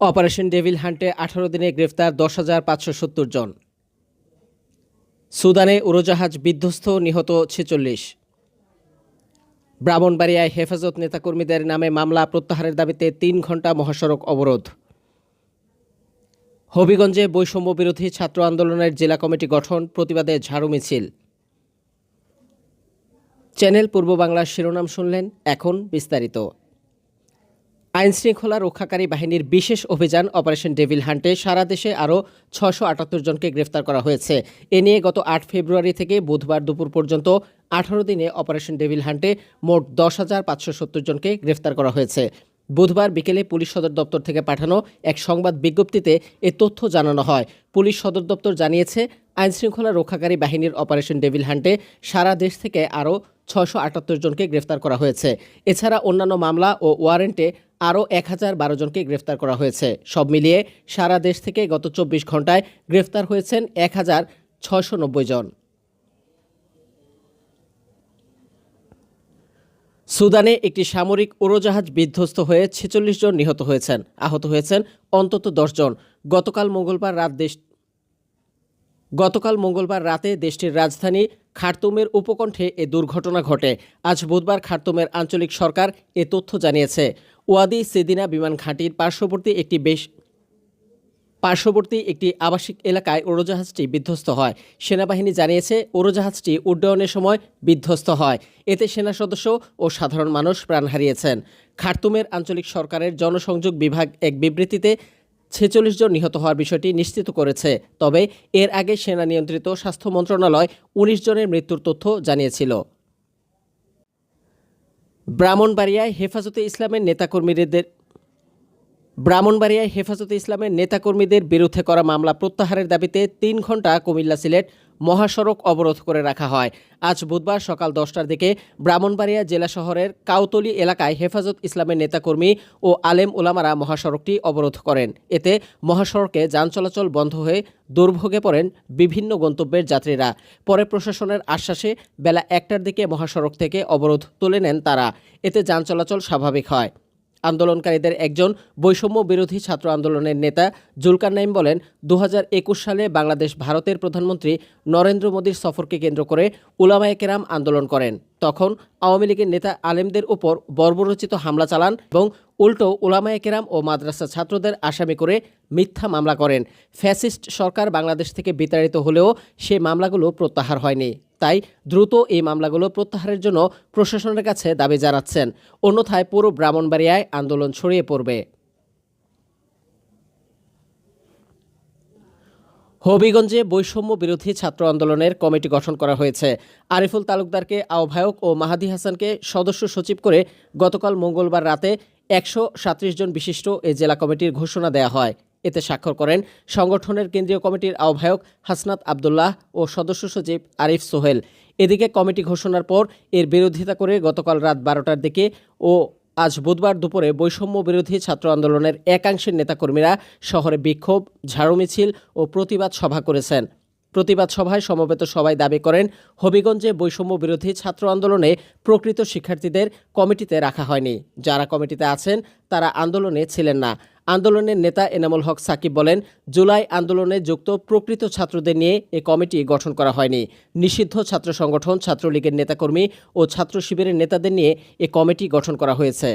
Operation devil হান্টে আঠারো দিনে গ্রেফতার দশ হাজার পাঁচশো সত্তর জন। সুদানে উড়োজাহাজ বিধ্বস্ত, নিহত ছেচল্লিশ। ব্রাহ্মণবাড়িয়ায় হেফাজত নেতাকর্মীদের নামে মামলা প্রত্যাহারের দাবিতে তিন ঘণ্টা মহাসড়ক অবরোধ। হবিগঞ্জে বৈষম্য বিরোধী ছাত্র আন্দোলনের জেলা কমিটি গঠন, প্রতিবাদে ঝাড়ু মিছিল। চ্যানেল পূর্ব বাংলার শিরোনাম শুনলেন এখন বিস্তারিত। আইনশৃঙ্খলা রক্ষাকারী বাহিনীর বিশেষ অভিযান অপারেশন ডেভিল হান্টে সারা দেশে আরও ছশো আটাত্তর জনকে গ্রেফতার করা হয়েছে। এ নিয়ে গত আট ফেব্রুয়ারি থেকে বুধবার দুপুর পর্যন্ত আঠারো দিনে অপারেশন ডেভিল হান্টে মোট দশ হাজার পাঁচশো সত্তর জনকে গ্রেফতার করা হয়েছে। বুধবার বিকেলে পুলিশ সদর দপ্তর থেকে পাঠানো এক সংবাদ বিজ্ঞপ্তিতে এ তথ্য জানানো হয়। পুলিশ সদর দপ্তর জানিয়েছে, আইনশৃঙ্খলা রক্ষাকারী বাহিনীর অপারেশন ডেভিল হান্টে সারা দেশ থেকে আরও ছশো আটাত্তর জনকে গ্রেফতার করা হয়েছে। এছাড়া অন্যান্য মামলা ও ওয়ারেন্টে আরও এক হাজার বারো জনকে গ্রেফতার করা হয়েছে। সব মিলিয়ে সারা দেশ থেকে গত চব্বিশ ঘন্টায় গ্রেফতার হয়েছেন এক হাজার নব্বই জন। সুদানে একটি সামরিক উড়োজাহাজ বিধ্বস্ত হয়ে ছেচল্লিশ জন নিহত হয়েছেন। আহত হয়েছেন অন্তত দশ জন। গতকাল মঙ্গলবার রাত দেশ গতকাল মঙ্গলবার রাতে দেশটির রাজধানী খার্তুমের উপকণ্ঠে এ দুর্ঘটনা ঘটে। আজ বুধবার খার্তুমের আঞ্চলিক সরকার এ তথ্য জানিয়েছে। ওয়াদি সেদিনা বিমান ঘাঁটির পার্শ্ববর্তী একটি বেশ পার্শ্ববর্তী একটি আবাসিক এলাকায় উড়োজাহাজটি বিধ্বস্ত হয়। সেনাবাহিনী জানিয়েছে, উড়োজাহাজটি উড্ডয়নের সময় বিধ্বস্ত হয়। এতে সেনা সদস্য ও সাধারণ মানুষ প্রাণ হারিয়েছেন। খার্তুমের আঞ্চলিক সরকারের জনসংযোগ বিভাগ এক বিবৃতিতে ছেচল্লিশ জন নিহত হওয়ার বিষয়টি নিশ্চিত করেছে। তবে এর আগে সেনা নিয়ন্ত্রিত স্বাস্থ্য মন্ত্রণালয় উনিশ জনের মৃত্যুর তথ্য জানিয়েছিল। ব্রাহ্মণবাড়িয়ায় হেফাজতে ইসলামের নেতাকর্মীদের ব্রাহ্মণবাড়িয়ায় হেফাজতে ইসলামের নেতাকর্মীদের বিরুদ্ধে করা মামলা প্রত্যাহারের দাবিতে তিন ঘণ্টা কুমিল্লা সিলেট মহাসড়ক অবরোধ করে রাখা হয়। আজ বুধবার সকাল দশটার দিকে ব্রাহ্মণবাড়িয়া জেলা শহরের কাউতলি এলাকায় হেফাজত ইসলামের নেতাকর্মী ও আলেম ওলামারা মহাসড়কটি অবরোধ করেন। এতে মহাসড়কে যান চলাচল বন্ধ হয়ে দুর্ভোগে পড়েন বিভিন্ন গন্তব্যের যাত্রীরা। পরে প্রশাসনের আশ্বাসে বেলা একটার দিকে মহাসড়ক থেকে অবরোধ তুলে নেন তারা। এতে যান চলাচল স্বাভাবিক হয়। আন্দোলনকারীদের একজন বৈষম্য বিরোধী ছাত্র আন্দোলনের নেতা জুলকার নাইম বলেন দু হাজার একুশ সালে বাংলাদেশ ভারতের প্রধানমন্ত্রী নরেন্দ্র মোদীর সফরকে কেন্দ্র করে উলামায়ে কেরাম আন্দোলন করেন। তখন আওয়ামী লীগের নেতা আলেমদের উপর বর্বরচিত হামলা চালান এবং উল্টো উলামায়ে কেরাম ও মাদ্রাসা ছাত্রদের আসামি করে মিথ্যা মামলা করেন। ফ্যাসিস্ট সরকার বাংলাদেশ থেকে বিতাড়িত হলেও সে মামলাগুলো প্রত্যাহার হয়নি। তাই দ্রুত এই মামলাগুলো প্রত্যাহারের জন্য প্রশাসনের কাছে দাবি জানাচ্ছেন। অন্যথায় পুরো ব্রাহ্মণবাড়িয়ায় আন্দোলন ছড়িয়ে পড়বে। হবিগঞ্জে বৈষম্য বিরোধী ছাত্র আন্দোলনের কমিটি গঠন করা হয়েছে। আরিফুল তালুকদারকে আহ্বায়ক ও মাহাদি হাসানকে সদস্য সচিব করে গতকাল মঙ্গলবার রাতে একশো জন বিশিষ্ট এই জেলা কমিটির ঘোষণা দেওয়া হয়। এতে স্বাক্ষর করেন সংগঠনের কেন্দ্রীয় কমিটির আহ্বায়ক হাসনাত আবদুল্লাহ ও সদস্য সচিব আরিফ সোহেল। এদিকে কমিটি ঘোষণার পর এর বিরোধিতা করে গতকাল রাত বারোটার দিকে ও আজ বুধবার দুপুরে বৈষম্য বিরোধী ছাত্র আন্দোলনের একাংশের নেতাকর্মীরা শহরে বিক্ষোভ, ঝাড়ু মিছিল ও প্রতিবাদ সভা করেছেন। প্রতিবাদ সভায় সমবেত সবাই দাবি করেন, হবিগঞ্জে বৈষম্য বিরোধী ছাত্র আন্দোলনে প্রকৃত শিক্ষার্থীদের কমিটিতে রাখা হয়নি। যারা কমিটিতে আছেন, তারা আন্দোলনে ছিলেন না। আন্দোলনের নেতা এনামুল হক সাকিব বলেন, জুলাই আন্দোলনে যুক্ত প্রকৃত ছাত্রদের নিয়ে এ কমিটি গঠন করা হয়নি। নিষিদ্ধ ছাত্র সংগঠন, ছাত্রলীগের নেতাকর্মী ও ছাত্র শিবিরের নেতাদের নিয়ে এ কমিটি গঠন করা হয়েছে।